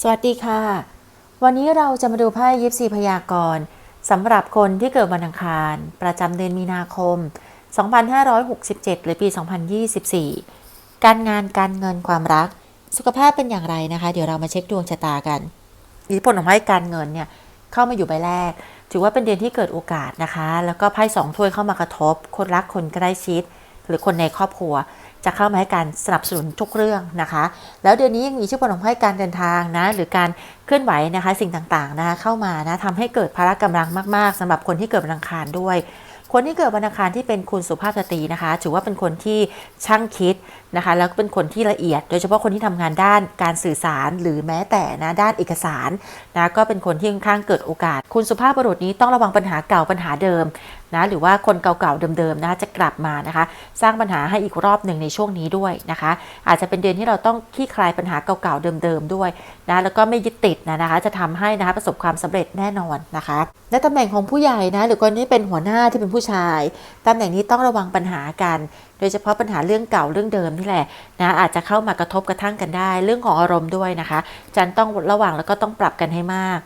สวัสดีค่ะ วันนี้เราจะมาดูไพ่ยิปซีพยากรณ์สำหรับคนที่เกิดวันอังคาร ประจำเดือนมีนาคม 2567 หรือปี 2024 การงานการเงินความรัก สุขภาพเป็นอย่างไรนะคะ เดี๋ยวเรามาเช็คดวงชะตากันอิทธิพลของไพ่การเงินเนี่ยเข้ามาอยู่ใบแรก ถือว่าเป็นเดือนที่เกิดโอกาสนะคะ แล้วก็ไพ่สองถ้วยเข้ามากระทบ คนรักคนใกล้ชิด หรือคนในครอบครัว จะเข้ามาให้การสนับสนุนทุกเรื่องนะคะ แล้วเดือนนี้ยังมีอิทธิพลของไพ่การเดินทางนะหรือการเคลื่อนไหวนะคะสิ่งต่างๆนะคะเข้ามานะทำให้เกิดพละกำลังมาก ๆสำหรับคนที่เกิดวันอังคารด้วยคนที่เกิดวันอังคารที่เป็นคุณสุภาพสตรีนะคะ ถือว่าเป็นคนที่ช่างคิดนะคะ แล้วก็เป็นคนที่ละเอียด โดยเฉพาะคนที่ทำงานด้านการสื่อสารหรือแม้แต่นะด้านเอกสารนะก็เป็นคนที่ค่อนข้างเกิดโอกาส คุณสุภาพบุรุษนี้ต้องระวังปัญหาเก่าปัญหาเดิม นะหรือว่าคนเก่าๆเดิมๆนะจะกลับมานะคะ สร้างปัญหาให้อีกรอบหนึ่งในช่วงนี้ด้วยนะคะ อาจจะเป็นเดือนที่เราต้องคลี่คลายปัญหาเก่าๆเดิมๆด้วยนะแล้วก็ไม่ยึดติดนะนะคะ จะทำให้นะคะประสบความสำเร็จแน่นอนนะคะและตำแหน่งของผู้ใหญ่นะหรือคนที่เป็นหัวหน้าที่เป็นผู้ชายตำแหน่งนี้ต้องระวังปัญหากันโดยเฉพาะปัญหาเรื่องเก่าเรื่องเดิมนี่แหละนะอาจจะเข้ามากระทบกระทั่งกันได้ เรื่องของอารมณ์ด้วยนะคะจันต้องระวังแล้วก็ต้องปรับกันให้มาก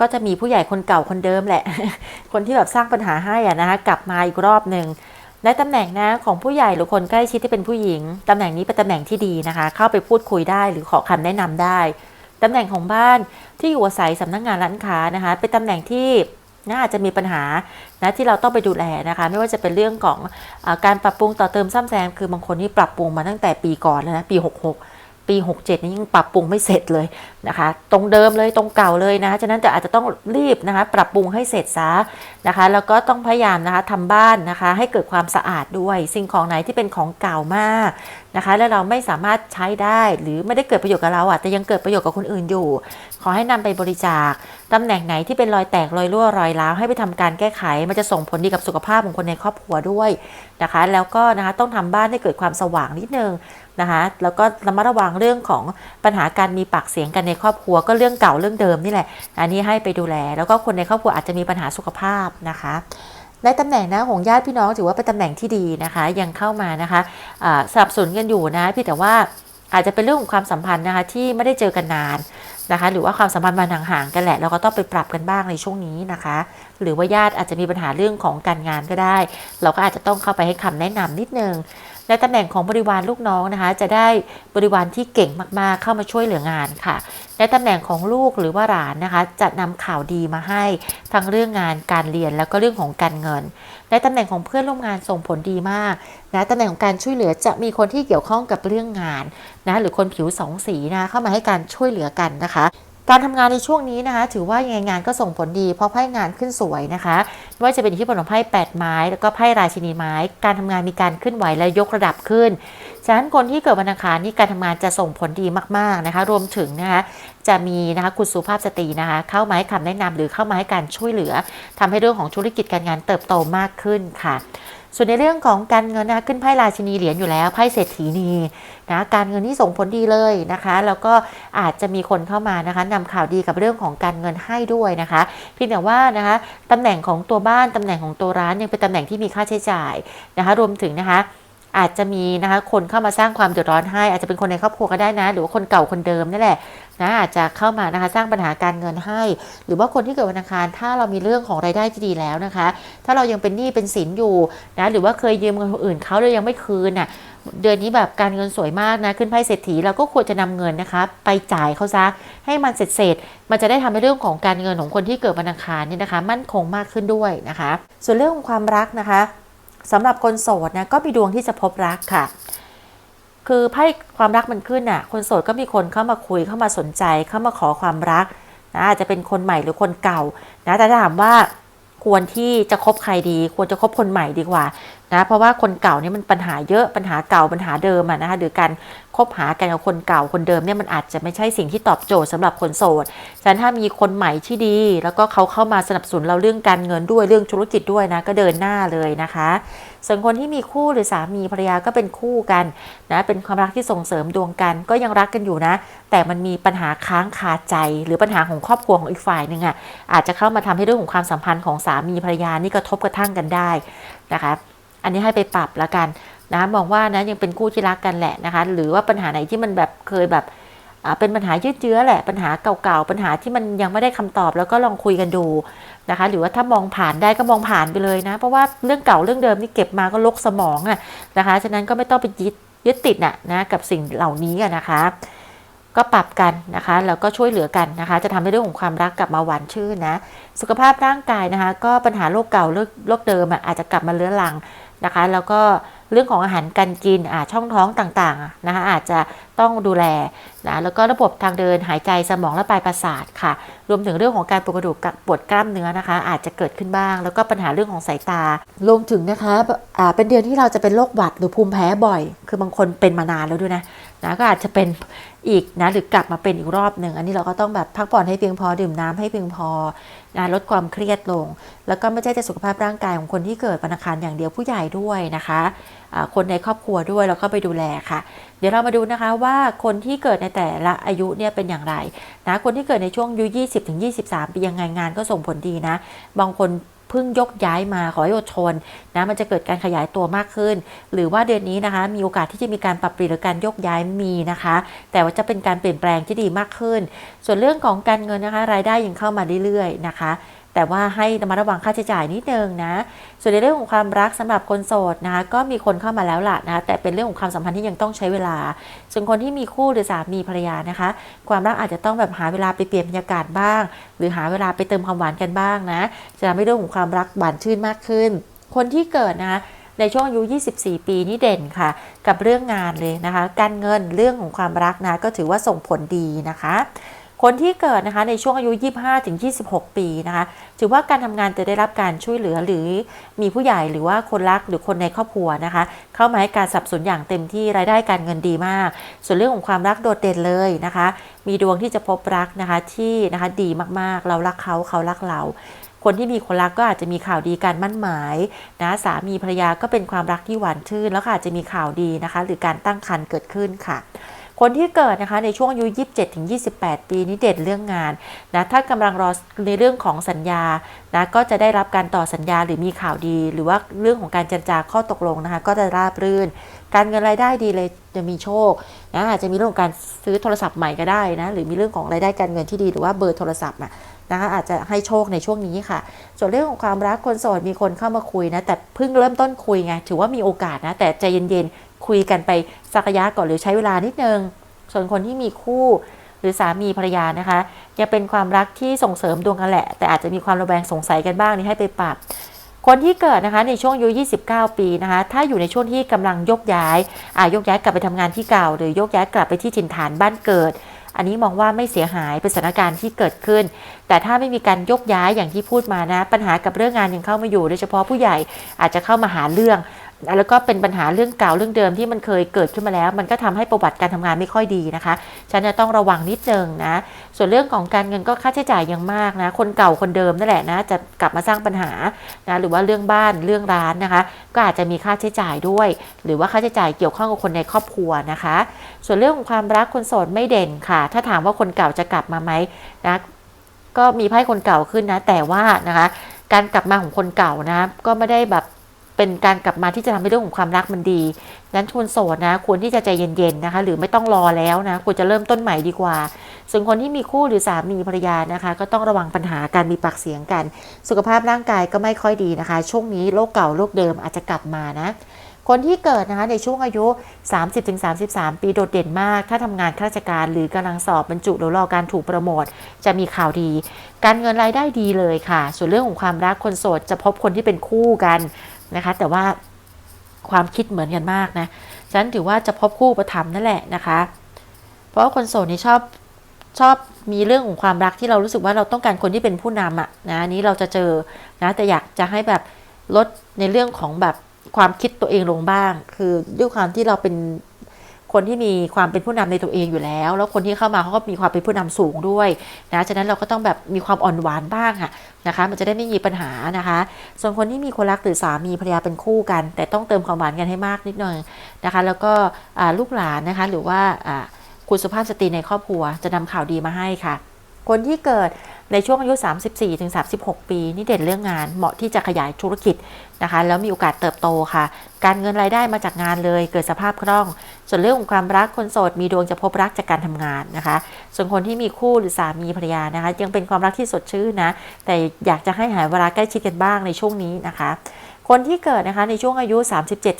ก็จะมีผู้ใหญ่คนเก่าคนเดิมแหละ คนที่แบบสร้างปัญหาให้อะนะคะกลับมาอีกรอบหนึ่งและตำแหน่งนะของผู้ใหญ่หรือคนใกล้ชิดที่เป็นผู้หญิงตำแหน่งนี้เป็นตำแหน่งที่ดีนะคะ เข้าไปพูดคุยได้หรือขอคำแนะนำได้ตำแหน่งของบ้านที่อยู่อาศัยสำนักงานร้านค้านะคะ เป็นตำแหน่งที่น่าจจะมีปัญหานะที่เราต้องไปดูแลนะคะ ไม่ว่าจะเป็นเรื่องของอการปรับปรุงต่อเติมซ่อมแซมคือบางคนที่ปรับปรุงมาตั้งแต่ปีก่อนแล้วนะปี 66 ปี 67 นี้ยังปรับปรุงไม่เสร็จเลยนะคะ ตรงเดิมเลยตรงเก่าเลยนะ ฉะนั้นจะอาจจะต้องรีบนะคะ ปรับปรุงให้เสร็จซะนะคะ แล้วก็ต้องพยายามนะคะทำบ้านนะคะ ให้เกิดความสะอาดด้วย สิ่งของไหนที่เป็นของเก่ามาก นะคะ แล้วเราไม่สามารถใช้ได้หรือไม่ได้เกิดประโยชน์กับเราอะแต่ยังเกิดประโยชน์กับคนอื่นอยู่ ขอให้นำไปบริจาคตำแหน่งไหนที่เป็นรอยแตกรอยรั่วรอยร้าวให้ไปทำการแก้ไข มันจะส่งผลดีกับสุขภาพของคนในครอบครัวด้วยนะคะ แล้วก็นะคะต้องทำบ้านให้เกิดความสว่างนิดนึงนะคะแล้วก็ระมัดระวังเรื่องของปัญหาการมีปากเสียงกันในครอบครัวก็เรื่องเก่าเรื่องเดิมนี่แหละ อันนี้ให้ไปดูแล แล้วก็คนในครอบครัวอาจจะมีปัญหาสุขภาพนะคะ ในตำแหน่งนะของญาติพี่น้องถือว่าเป็นตำแหน่งที่ดีนะคะ ยังเข้ามานะคะะสับสนุนกันอยู่นะพี่แต่ว่าอาจจะเป็นเรื่องของความสัมพันธ์นะคะที่ไม่ได้เจอกันนานนะคะ หรือว่าความสัมพันธ์มันห่างๆกันแหละ เราก็ต้องไปปรับกันบ้างในช่วงนี้นะคะ หรือว่าญาติอาจจะมีปัญหาเรื่องของการงานก็ได้ เราก็อาจจะต้องเข้าไปให้คำแนะนำนิดนึง ในตำแหน่งของบริวารลูกน้องนะคะ จะได้บริวารที่เก่งมากๆ เข้ามาช่วยเหลืองานค่ะ ในตำแหน่งของลูกหรือว่าหลานนะคะ จะนำข่าวดีมาให้ ทั้งเรื่องงานการเรียนแล้วก็เรื่องของการเงิน ในตำแหน่งของเพื่อนร่วมงานส่งผลดีมากนะตำแหน่งของการช่วยเหลือจะมีคนที่เกี่ยวข้องกับเรื่องงานนะหรือคนผิวสองสีนะเข้ามาให้การช่วยเหลือกันนะคะการทำงานในช่วงนี้นะคะ ถือว่ายังไงงานก็ส่งผลดี เพราะไพ่งานขึ้นสวยนะคะ ว่าจะเป็นที่ผลของไพ่แปดไม้ แล้วก็ไพ่ราชินีไม้ การทำงานมีการขึ้นไหวและยกระดับขึ้น ฉะนั้นคนที่เกิดวันอังคารนี่การทำงานจะส่งผลดีมากๆนะคะ รวมถึงนะคะจะมีนะคะคุณสุภาพสตรีนะคะเข้ามาให้คำแนะนำหรือเข้ามาให้การช่วยเหลือทำให้เรื่องของธุรกิจการงานเติบโตมากขึ้นค่ะ ส่วนในเรื่องของการเงินนะคะขึ้นไพ่ราชินีเหรียญอยู่แล้วไพ่เศรษฐีนีนะการเงินที่ส่งผลดีเลยนะคะ แล้วก็อาจจะมีคนเข้ามานะคะนำข่าวดีกับเรื่องของการเงินให้ด้วยนะคะเพียงแต่ว่านะคะตำแหน่งของตัวบ้านตำแหน่งของตัวร้านยังเป็นตำแหน่งที่มีค่าใช้จ่ายนะคะ รวมถึงนะคะอาจจะมีนะคะคนเข้ามาสร้างความเดือดร้อนให้ อาจจะเป็นคนในครอบครัวก็ได้นะ หรือว่าคนเก่าคนเดิมนั่นแหละ นะอาจจะเข้ามานะคะสร้างปัญหาการเงินให้ หรือว่าคนที่เกิดวันอังคารถ้าเรามีเรื่องของรายได้ที่ดีแล้วนะคะ ถ้าเรายังเป็นหนี้เป็นสินอยู่นะหรือว่าเคยยืมเงินคนอื่นเขาแล้วยังไม่คืนน่ะเดือนนี้แบบการเงินสวยมากนะขึ้นไพ่เศรษฐีเราก็ควรจะนำเงินนะคะ ไปจ่ายเขาซะให้มันเสร็จเสร็จๆมันจะได้ทำให้เรื่องของการเงินของคนที่เกิดวันอังคารเนี่ยนะคะ มั่นคงมากขึ้นด้วยนะคะ ส่วนเรื่องของความรักนะคะสำหรับคนโสดนะก็มีดวงที่จะพบรักค่ะ คือไพ่ความรักมันขึ้นอะ คนโสดก็มีคนเข้ามาคุยเข้ามาสนใจเข้ามาขอความรักนะอาจจะเป็นคนใหม่หรือคนเก่านะแต่ถ้าถามว่าควรที่จะคบใครดี ควรจะคบคนใหม่ดีกว่านะเพราะว่าคนเก่านี่มันปัญหาเยอะปัญหาเก่าปัญหาเดิมอะนะคะหรือการคบหากันกับคนเก่าคนเดิมเนี่ยมันอาจจะไม่ใช่สิ่งที่ตอบโจทย์สำหรับคนโสดฉะนั้นถ้ามีคนใหม่ที่ดี แล้วก็เขาเข้ามาสนับสนุนเราเรื่องการเงินด้วยเรื่องธุรกิจด้วยนะก็เดินหน้าเลยนะคะ ส่วนคนที่มีคู่หรือสามีภรรยาก็เป็นคู่กันนะเป็นความรักที่ส่งเสริมดวงกัน ก็ยังรักกันอยู่นะ แต่มันมีปัญหาค้างคาใจ หรือปัญหาของครอบครัวของอีกฝ่ายหนึ่งอะอาจจะเข้ามาทำให้เรื่องของความสัมพันธ์ของสามีภรรยานี่กระทบกระทั่งกันได้นะคะ อันนี้ให้ไปปรับล้วกันนะมองว่านะยังเป็นคู่ที่รักกันแหละนะคะ หรือว่าปัญหาไหนที่มันแบบเคยแบบเป็นปัญหายืดเยื้อแหละปัญหาเก่าๆปัญหาที่มันยังไม่ได้คำตอบแล้วก็ลองคุยกันดูนะคะ หรือว่าถ้ามองผ่านได้ก็มองผ่านไปเลยนะ เพราะว่าเรื่องเก่าเรื่องเดิมนี่เก็บมาก็ลกสมองอะนะคะฉะนั้นก็ไม่ต้องไปยึดยึดติดน่ะนะกับสิ่งเหล่านี้อะนะคะ ก็ปรับกันนะคะแล้วก็ช่วยเหลือกันนะคะ จะทำให้เรื่องของความรักกลับมาหวานชื่นนะ สุขภาพร่างกายนะคะ ก็ปัญหาโรคเก่าโรคโรคเดิมอะอาจจะกลับมาเรื้อรัง นะคะ แล้วก็เรื่องของอาหารการกินอ่าช่องท้องต่างๆนะคะอาจจะต้องดูแลนะแล้วก็ระบบทางเดินหายใจสมองและปลายประสาทค่ะ รวมถึงเรื่องของการปวดกระดูกปวดกล้ามเนื้อนะคะ อาจจะเกิดขึ้นบ้าง แล้วก็ปัญหาเรื่องของสายตา รวมถึงนะคะอ่าเป็นเดือนที่เราจะเป็นโรคหวัดหรือภูมิแพ้บ่อย คือบางคนเป็นมานานแล้วด้วยนะนะก็อาจจะเป็น อีกนะหรือกลับมาเป็นอีกรอบหนึ่งอันนี้เราก็ต้องแบบพักผ่อนให้เพียงพอดื่มน้ำให้เพียงพอนะลดความเครียดลง แล้วก็ไม่ใช่แต่สุขภาพร่างกายของคนที่เกิดวันอังคารอย่างเดียวผู้ใหญ่ด้วยนะคะอ่าคนในครอบครัวด้วยแล้วก็ไปดูแลค่ะ เดี๋ยวเรามาดูนะคะว่าคนที่เกิดในแต่ละอายุเนี่ยเป็นอย่างไรนะคนที่เกิดในช่วงอายุ20-23 ปียังไงงานก็ส่งผลดีนะ บางคน เพิ่งยกย้ายมาขอให้อดทนนะมันจะเกิดการขยายตัวมากขึ้น หรือว่าเดือนนี้นะคะ มีโอกาสที่จะมีการปรับเปลี่ยนหรือการยกย้ายมีนะคะ แต่ว่าจะเป็นการเปลี่ยนแปลงที่ดีมากขึ้น ส่วนเรื่องของการเงินนะคะ รายได้ยังเข้ามาเรื่อยๆนะคะ แต่ว่าให้ระมัดระวังค่าใช้จ่ายนิดนึงนะ ส่วนในเรื่องของความรักสำหรับคนโสดนะคะก็มีคนเข้ามาแล้วล่ะนะแต่เป็นเรื่องของความสัมพันธ์ที่ยังต้องใช้เวลา ส่วนคนที่มีคู่หรือสามีภรรยานะคะ ความรักอาจจะต้องแบบหาเวลาไปเปลี่ยนบรรยากาศบ้าง หรือหาเวลาไปเติมความหวานกันบ้างนะจะทำให้เรื่องของความรักหวานชื่นมากขึ้น คนที่เกิดนะในช่วงอายุ 24 ปีนี่เด่นค่ะ กับเรื่องงานเลยนะคะ การเงินเรื่องของความรักนะก็ถือว่าส่งผลดีนะคะ คนที่เกิดนะคะในช่วงอายุ 25ถึง26 ปีนะคะถือว่าการทำงานจะได้รับการช่วยเหลือหรือมีผู้ใหญ่หรือว่าคนรักหรือคนในครอบครัวนะคะ เข้ามาให้การสนับสนุนอย่างเต็มที่รายได้การเงินดีมาก ส่วนเรื่องของความรักโดดเด่นเลยนะคะ มีดวงที่จะพบรักนะคะที่นะคะดีมากๆ เรารักเขาเขารักเราคนที่มีคนรักก็อาจจะมีข่าวดีการมั่นหมายนะสามีภรรยาก็เป็นความรักที่หวานชื่น แล้วก็อาจจะมีข่าวดีนะคะ หรือการตั้งครรภ์เกิดขึ้นค่ะ คนที่เกิดนะคะในช่วงอายุ 27ถึง28 ปีนี้เด่นเรื่องงานนะถ้ากำลังรอในเรื่องของสัญญานะก็จะได้รับการต่อสัญญาหรือมีข่าวดี หรือว่าเรื่องของการเจรจาข้อตกลงนะคะ ก็จะราบรื่น การเงินรายได้ดีเลยจะมีโชคนะอาจจะมีเรื่องของการซื้อโทรศัพท์ใหม่ก็ได้นะหรือมีเรื่องของรายได้การเงินที่ดีหรือว่าเบอร์โทรศัพท์นะนะคะอาจจะให้โชคในช่วงนี้ค่ะ ส่วนเรื่องของความรักคนโสดมีคนเข้ามาคุยนะ แต่เพิ่งเริ่มต้นคุยไง ถือว่ามีโอกาสนะ แต่ใจเย็นคุยกันไปสักระยะก่อนหรือใช้เวลานิดนึง ส่วนคนที่มีคู่หรือสามีภรรยานะคะยังเป็นความรักที่ส่งเสริมดวงกันแหละ แต่อาจจะมีความระแวงสงสัยกันบ้างนี่ให้ไปปรับคนที่เกิดนะคะในช่วงอายุ 29 ปีนะคะ ถ้าอยู่ในช่วงที่กำลังยกย้ายอายกย้ายกลับไปทำงานที่เก่า หรือยกย้ายกลับไปที่ถิ่นฐานบ้านเกิด อันนี้มองว่าไม่เสียหายเป็นสถานการณ์ที่เกิดขึ้น แต่ถ้าไม่มีการยกย้ายอย่างที่พูดมานะ ปัญหากับเรื่องงานยังเข้ามาอยู่ โดยเฉพาะผู้ใหญ่อาจจะเข้ามาหาเรื่อง แล้วก็เป็นปัญหาเรื่องเก่าเรื่องเดิมที่มันเคยเกิดขึ้นมาแล้ว มันก็ทำให้ประวัติการทำงานไม่ค่อยดีนะคะ ฉันจะต้องระวังนิดนึงนะ ส่วนเรื่องของการเงินก็ค่าใช้จ่ายยังมากนะ คนเก่าคนเดิมนั่นแหละนะ จะกลับมาสร้างปัญหานะหรือว่าเรื่องบ้านเรื่องร้านนะคะ ก็อาจจะมีค่าใช้จ่ายด้วย หรือว่าค่าใช้จ่ายเกี่ยวข้องกับคนในครอบครัวนะคะ ส่วนเรื่องของความรักคนโสดไม่เด่นค่ะ ถ้าถามว่าคนเก่าจะกลับมาไหมนะก็มีไพ่คนเก่าขึ้นนะ แต่ว่านะคะ การกลับมาของคนเก่านะ ก็ไม่ได้แบบ เป็นการกลับมาที่จะทำให้เรื่องของความรักมันดีนั้นคนโสดนะควรที่จะใจเย็นๆนะคะ หรือไม่ต้องรอแล้วนะควรจะเริ่มต้นใหม่ดีกว่า ส่วนคนที่มีคู่หรือสามีภรรยานะคะ ก็ต้องระวังปัญหาการมีปากเสียงกัน สุขภาพร่างกายก็ไม่ค่อยดีนะคะ ช่วงนี้โรคเก่าโรคเดิมอาจจะกลับมานะคนที่เกิดนะคะในช่วงอายุ 30-33 ปีโดดเด่นมาก ถ้าทำงานข้าราชการหรือกำลังสอบบรรจุหรือรอการถูกโปรโมทจะมีข่าวดี การเงินรายได้ดีเลยค่ะ ส่วนเรื่องของความรักคนโสดจะพบคนที่เป็นคู่กัน นะคะ แต่ว่าความคิดเหมือนกันมากนะฉะนั้นถือว่าจะพบคู่ประธรรมนั่นแหละนะคะ เพราะว่าคนโสดนี่ชอบชอบมีเรื่องของความรักที่เรารู้สึกว่าเราต้องการคนที่เป็นผู้นำอะนะนี้เราจะเจอนะแต่อยากจะให้แบบลดในเรื่องของแบบความคิดตัวเองลงบ้าง คือด้วยความที่เราเป็น คนที่มีความเป็นผู้นำในตัวเองอยู่แล้ว แล้วคนที่เข้ามาเขาก็มีความเป็นผู้นำสูงด้วยนะฉะนั้นเราก็ต้องแบบมีความอ่อนหวานบ้างอะนะคะ มันจะได้ไม่มีปัญหานะคะ ส่วนคนที่มีคนรักหรือสามีภรรยาเป็นคู่กัน แต่ต้องเติมความหวานกันให้มากนิดหน่อยนะคะ แล้วก็ลูกหลานนะคะหรือว่าคุณสุภาพสตรีในครอบครัวจะนำข่าวดีมาให้ค่ะ คนที่เกิดในช่วงอายุ 34ถึง36 ปี นี่เด่นเรื่องงานเหมาะที่จะขยายธุรกิจนะคะ แล้วมีโอกาสเติบโตค่ะ การเงินรายได้มาจากงานเลย เกิดสภาพคล่อง ส่วนเรื่องของความรักคนโสดมีดวงจะพบรักจากการทำงานนะคะ ส่วนคนที่มีคู่หรือสามีภรรยานะคะ ยังเป็นความรักที่สดชื่นนะ แต่อยากจะให้หายเวลาใกล้ชิดกันบ้างในช่วงนี้นะคะ คนที่เกิดนะคะในช่วงอายุ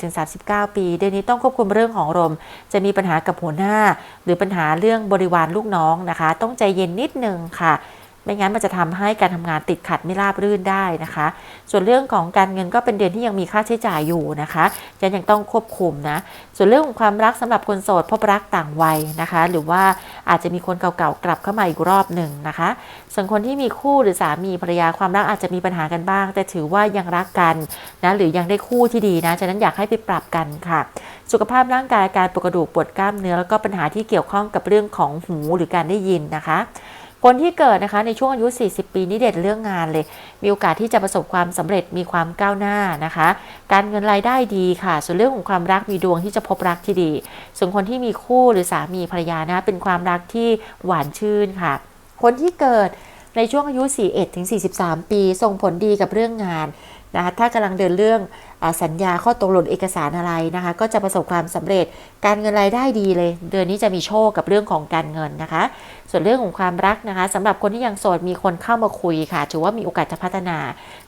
37-39 ปี เดือนนี้ต้องควบคุมเรื่องของอารมจะมีปัญหากับหัวหน้า หรือปัญหาเรื่องบริวารลูกน้องนะคะ ต้องใจเย็นนิดนึงค่ะ ไม่งั้นมันจะทำให้การทำงานติดขัดไม่ราบรื่นได้นะคะ ส่วนเรื่องของการเงินก็เป็นเดือนที่ยังมีค่าใช้จ่ายอยู่นะคะยังยังต้องควบคุมนะ ส่วนเรื่องของความรักสำหรับคนโสดพบรักต่างวัยนะคะ หรือว่าอาจจะมีคนเก่าๆกลับเข้ามาอีกรอบหนึ่งนะคะ ส่วนคนที่มีคู่หรือสามีภรรยาความรักอาจจะมีปัญหากันบ้าง แต่ถือว่ายังรักกันนะหรือยังได้คู่ที่ดีนะฉะนั้นอยากให้ไปปรับกันค่ะ สุขภาพร่างกายการปวดกระดูกปวดกล้ามเนื้อแล้วก็ปัญหาที่เกี่ยวข้องกับเรื่องของหูหรือการได้ยินนะคะ คนที่เกิดนะคะในช่วงอายุ 40 ปีนี่เด่นเรื่องงานเลย มีโอกาสที่จะประสบความสำเร็จมีความก้าวหน้านะคะ การเงินรายได้ดีค่ะ ส่วนเรื่องของความรักมีดวงที่จะพบรักที่ดี ส่วนคนที่มีคู่หรือสามีภรรยานะเป็นความรักที่หวานชื่นค่ะ คนที่เกิด ในช่วงอายุ 41ถึง43 ปี ส่งผลดีกับเรื่องงานนะคะถ้ากำลังเดินเรื่องอสัญญาข้อตกลงเอกสารอะไรนะคะก็จะประสบความสำเร็จการเงินรายได้ดีเลย เดือนนี้จะมีโชคกับเรื่องของการเงินนะคะ ส่วนเรื่องของความรักนะคะสำหรับคนที่ยังโสดมีคนเข้ามาคุยค่ะถือว่ามีโอกาสจะพัฒนา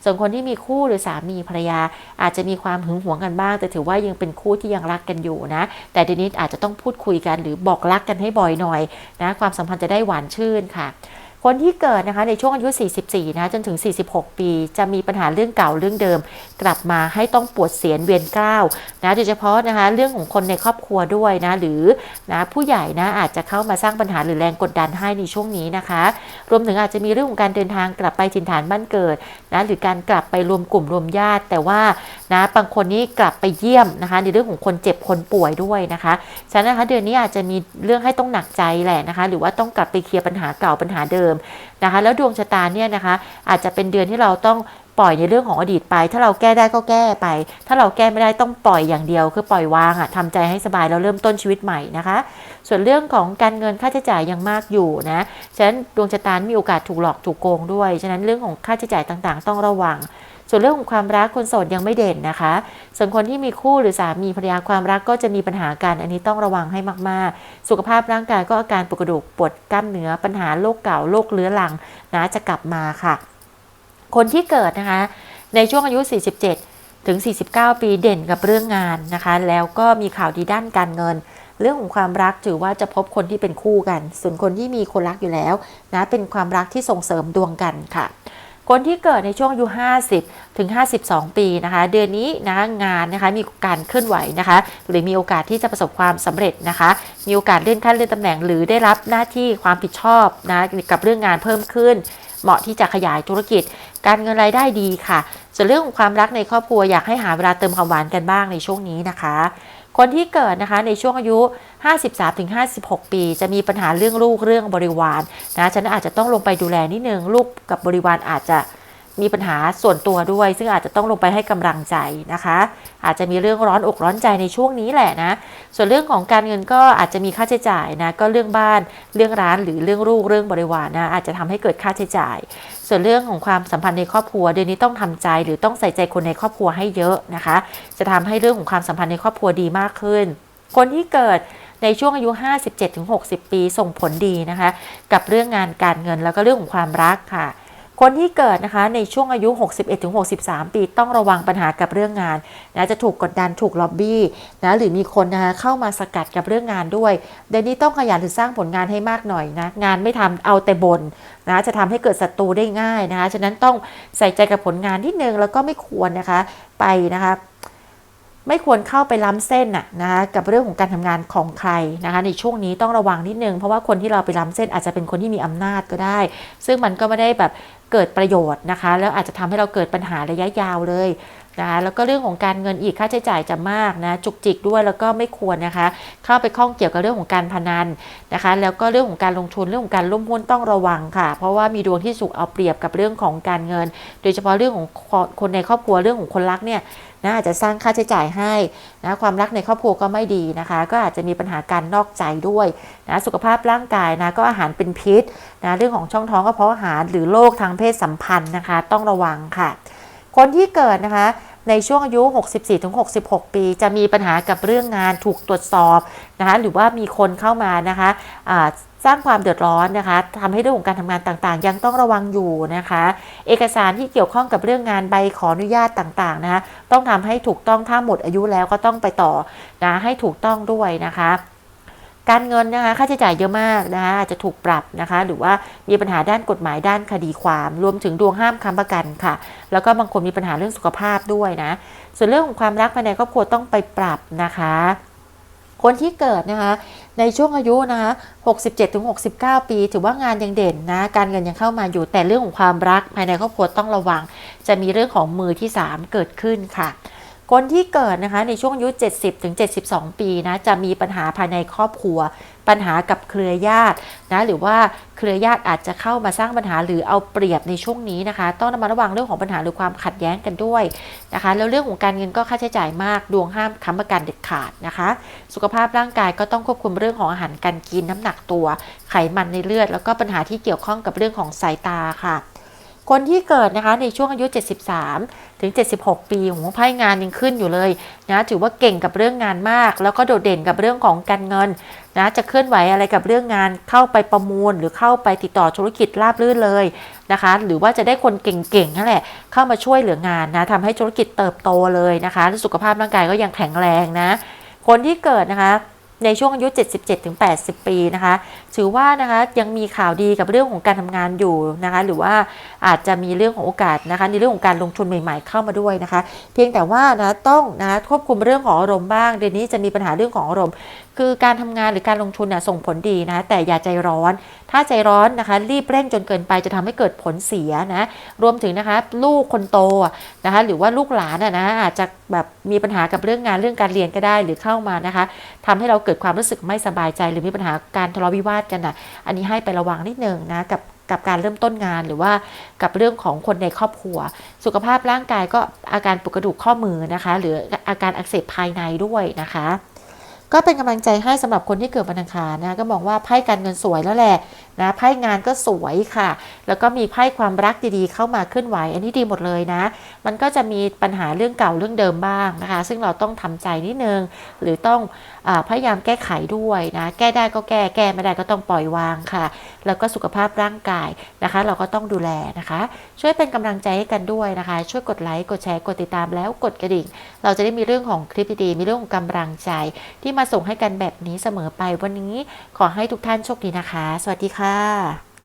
ส่วนคนที่มีคู่หรือสามีภรรยา อาจจะมีความหึงหวงกันบ้าง แต่ถือว่ายังเป็นคู่ที่ยังรักกันอยู่นะแต่เดี๋ยวนี้อาจจะต้องพูดคุยกันหรือบอกรักกันให้บ่อยหน่อยนะความสัมพันธ์จะได้หวานชื่นค่ะ คนที่เกิดนะคะในช่วงอายุ 44 นะจนถึง 46 ปี จะมีปัญหาเรื่องเก่าเรื่องเดิม กลับมาให้ต้องปวดเสียนเวียนกล้าวนะโดยเฉพาะนะคะเรื่องของคนในครอบครัวด้วยนะหรือนะผู้ใหญ่นะอาจจะเข้ามาสร้างปัญหาหรือแรงกดดันให้ในช่วงนี้นะคะ รวมถึงอาจจะมีเรื่องของการเดินทางกลับไปถิ่นฐานบ้านเกิดนะหรือการกลับไปรวมกลุ่มรวมญาติ แต่ว่านะบางคนนี้กลับไปเยี่ยมนะคะ ในเรื่องของคนเจ็บคนป่วยด้วยนะคะฉะนั้นนะคะเดือนนี้อาจจะมีเรื่องให้ต้องหนักใจแหละนะคะ หรือว่าต้องกลับไปเคลียร์ปัญหาเก่าปัญหาเดิมนะคะ แล้วดวงชะตาเนี่ยนะคะ อาจจะเป็นเดือนที่เราต้องปล่อยในเรื่องของอดีตไป ถ้าเราแก้ได้ก็แก้ไป ถ้าเราแก้ไม่ได้ต้องปล่อยอย่างเดียว คือปล่อยวางอะทำใจให้สบายแล้วเริ่มต้นชีวิตใหม่นะคะ ส่วนเรื่องของการเงินค่าใช้จ่ายยังมากอยู่นะฉะนั้นดวงชะตามีโอกาสถูกหลอกถูกโกงด้วย ฉะนั้นเรื่องของค่าใช้จ่ายต่างๆ ต้องระวัง ส่วนเรื่องของความรักคนโสดยังไม่เด่นนะคะ ส่วนคนที่มีคู่หรือสามีภรรยาความรักก็จะมีปัญหากันอันนี้ต้องระวังให้มากๆ สุขภาพร่างกายก็อาการปวดกระดูกปวดกล้ามเนื้อปัญหาโรคเก่าโรคเรื้อรังนะจะกลับมาค่ะ คนที่เกิดนะคะ ในช่วงอายุ 47 ถึง 49 ปีเด่นกับเรื่องงานนะคะ แล้วก็มีข่าวดีด้านการเงินเรื่องของความรักถือว่าจะพบคนที่เป็นคู่กัน ส่วนคนที่มีคนรักอยู่แล้วนะเป็นความรักที่ส่งเสริมดวงกันค่ะ คนที่เกิดในช่วงอายุ 50 ถึง 52 ปีนะคะ เดือนนี้นะงานนะคะมีการเคลื่อนไหวนะคะ หรือมีโอกาสที่จะประสบความสำเร็จนะคะ มีโอกาสเลื่อนขั้นเลื่อนตำแหน่ง หรือได้รับหน้าที่ความผิดชอบนะกับเรื่องงานเพิ่มขึ้น เหมาะที่จะขยายธุรกิจ การเงินรายได้ดีค่ะ ส่วนเรื่องของความรักในครอบครัวอยากให้หาเวลาเติมความหวานกันบ้างในช่วงนี้นะคะ คนที่เกิดนะคะในช่วงอายุ 53-56 ปี จะมีปัญหาเรื่องลูกเรื่องบริวารนะฉะนั้นอาจจะต้องลงไปดูแลนิดนึงลูกกับบริวารอาจจะ มีปัญหาส่วนตัวด้วย ซึ่งอาจจะต้องลงไปให้กำลังใจนะคะ อาจจะมีเรื่องร้อนอกร้อนใจในช่วงนี้แหละนะ ส่วนเรื่องของการเงินก็อาจจะมีค่าใช้จ่ายนะก็เรื่องบ้านเรื่องร้านหรือเรื่องลูกเรื่องบริวารนะอาจจะทำให้เกิดค่าใช้จ่าย ส่วนเรื่องของความสัมพันธ์ในครอบครัว เดือนนี้ต้องทำใจหรือต้องใส่ใจคนในครอบครัวให้เยอะนะคะ จะทำให้เรื่องของความสัมพันธ์ในครอบครัวดีมากขึ้น คนที่เกิดในช่วงอายุ 57-60 ปีส่งผลดีนะคะ กับเรื่องงานการเงินแล้วก็เรื่องของความรักค่ะ คนที่เกิดนะคะในช่วงอายุ 61-63 ปีต้องระวังปัญหากับเรื่องงานนะจะถูกกดดันถูกล็อบบี้นะหรือมีคนนะคะเข้ามาสกัดกับเรื่องงานด้วยเดี๋ยวนี้ต้องขยันหรือสร้างผลงานให้มากหน่อยนะงานไม่ทำเอาแต่บนนะจะทำให้เกิดศัตรูได้ง่ายนะคะฉะนั้นต้องใส่ใจกับผลงานนิดนึงแล้วก็ไม่ควรนะคะไปนะคะ ไม่ควรเข้าไปล้ำเส้นน่ะนะคะกับเรื่องของการทำงานของใครนะคะในช่วงนี้ต้องระวังนิดนึงเพราะว่าคนที่เราไปล้ำเส้นอาจจะเป็นคนที่มีอำนาจก็ได้ ซึ่งมันก็ไม่ได้แบบเกิดประโยชน์นะคะ แล้วอาจจะทำให้เราเกิดปัญหาระยะยาวเลย นะแล้วก็เรื่องของการเงินอีกค่าใช้จ่ายจะมากนะจุกจิกด้วยแล้วก็ไม่ควรนะคะ เข้าไปข้องเกี่ยวกับเรื่องของการพนันนะคะ แล้วก็เรื่องของการลงทุนเรื่องของการร่วมหุ้นต้องระวังค่ะ เพราะว่ามีดวงที่สุกเอาเปรียบกับเรื่องของการเงิน โดยเฉพาะเรื่องของคนในครอบครัวเรื่องของคนรักเนี่ยนะอาจจะสร้างค่าใช้จ่ายให้นะความรักในครอบครัวก็ไม่ดีนะคะ ก็อาจจะมีปัญหาการนอกใจด้วยนะสุขภาพร่างกายนะก็อาหารเป็นพิษนะเรื่องของช่องท้องก็เพราะอาหารหรือโรคทางเพศสัมพันธ์นะคะ ต้องระวังค่ะ คนที่เกิดนะคะในช่วงอายุ 64-66 ปี จะมีปัญหากับเรื่องงานถูกตรวจสอบนะคะหรือว่ามีคนเข้ามานะคะะสร้างความเดือดร้อนนะคะทำให้เรื่องของการทำงานต่างๆ ยังต้องระวังอยู่นะคะ เอกสารที่เกี่ยวข้องกับเรื่องงานใบขออนุญาตต่างๆนะคะต้องทำให้ถูกต้องถ้าหมดอายุแล้วก็ต้องไปต่อนะให้ถูกต้องด้วยนะคะ การเงินนะคะค่าใช้จ่ายเยอะมากนะคะอาจจะถูกปรับนะคะ หรือว่ามีปัญหาด้านกฎหมายด้านคดีความ รวมถึงดวงห้ามค้ำประกันค่ะ แล้วก็บางคนมีปัญหาเรื่องสุขภาพด้วยนะ ส่วนเรื่องของความรักภายในครอบครัวต้องไปปรับนะคะคนที่เกิดนะคะในช่วงอายุนะคะ67-69 ปี ถือว่างานยังเด่นนะการเงินยังเข้ามาอยู่แต่เรื่องของความรักภายในครอบครัวต้องระวัง จะมีเรื่องของมือที่ 3 เกิดขึ้นค่ะ คนที่เกิดนะคะในช่วงอายุ 70-72 ปีนะจะมีปัญหาภายในครอบครัว ปัญหากับเครือญาตินะหรือว่าเครือญาติอาจจะเข้ามาสร้างปัญหาหรือเอาเปรียบในช่วงนี้นะคะ ต้องระมัดระวังเรื่องของปัญหาหรือความขัดแย้งกันด้วยนะคะแล้วเรื่องของการเงินก็ค่าใช้จ่ายมากดวงห้ามค้ำประกันเด็ดขาดนะคะ สุขภาพร่างกายก็ต้องควบคุมเรื่องของอาหารการกินน้ำหนักตัว ไขมันในเลือด แล้วก็ปัญหาที่เกี่ยวข้องกับเรื่องของสายตาค่ะ คนที่เกิดนะคะในช่วงอายุ 73 ถึง 76 ปีของไพ่งานยังขึ้นอยู่เลยนะถือว่าเก่งกับเรื่องงานมาก แล้วก็โดดเด่นกับเรื่องของการเงินนะจะเคลื่อนไหวอะไรกับเรื่องงานเข้าไปประมูลหรือเข้าไปติดต่อธุรกิจราบรื่นเลยนะคะ หรือว่าจะได้คนเก่งๆนั่นแหละเข้ามาช่วยเหลืองานนะทำให้ธุรกิจเติบโตเลยนะคะสุขภาพร่างกายก็ยังแข็งแรงนะ คนที่เกิดนะคะ ในช่วงอายุ 77-80 ปีนะคะ ถือว่านะคะยังมีข่าวดีกับเรื่องของการทำงานอยู่นะคะ หรือว่าอาจจะมีเรื่องของโอกาสนะคะ ในเรื่องของการลงทุนใหม่ ๆ เข้ามาด้วยนะคะ เพียงแต่ว่านะต้องนะควบคุมเรื่องของอารมณ์บ้าง เดือนนี้จะมีปัญหาเรื่องของอารมณ์ คือการทำงานหรือการลงทุนเนะส่งผลดีนะแต่อย่าใจร้อน ถ้าใจร้อนนะคะ รีบเร่งจนเกินไปจะทำให้เกิดผลเสียนะ รวมถึงนะคะลูกคนโตนะคะ หรือว่าลูกหลานนะอาจจะแบบมีปัญหากับเรื่องงานเรื่องการเรียนก็ได้หรือเข้ามานะคะทำให้เราเกิดความรู้สึกไม่สบายใจ หรือมีปัญหาการทะเลาะวิวาทกันนะอันนี้ให้ไประวังนิดนึงนะกับกับการเริ่มต้นงานหรือว่ากับเรื่องของคนในครอบครัว สุขภาพร่างกายก็อาการปวดกระดูกข้อมือนะคะ หรืออาการอักเสบภายในด้วยนะคะ ก็เป็นกำลังใจให้สำหรับคนที่เกิดวันอังคารนะก็มองว่าไพ่การเงินสวยแล้วแหละ นะไพ่งานก็สวยค่ะ แล้วก็มีไพ่ความรักดีๆ เข้ามาเคลื่อนไหว อันนี้ดีหมดเลยนะ มันก็จะมีปัญหาเรื่องเก่าเรื่องเดิมบ้างนะคะ ซึ่งเราต้องทำใจนิดนึง หรือต้องอพยายามแก้ไขด้วยนะ แก้ได้ก็แก้ แก้ไม่ได้ก็ต้องปล่อยวางค่ะ แล้วก็สุขภาพร่างกายนะคะ เราก็ต้องดูแลนะคะ ช่วยเป็นกำลังใจให้กันด้วยนะคะ ช่วยกดไลค์ กดแชร์ กดติดตามแล้วกดกระดิ่ง เราจะได้มีเรื่องของคลิปดีๆ มีเรื่องของกำลังใจที่มาส่งให้กันแบบนี้เสมอไปวันนี้ ขอให้ทุกท่านโชคดีนะคะ สวัสดีค่ะ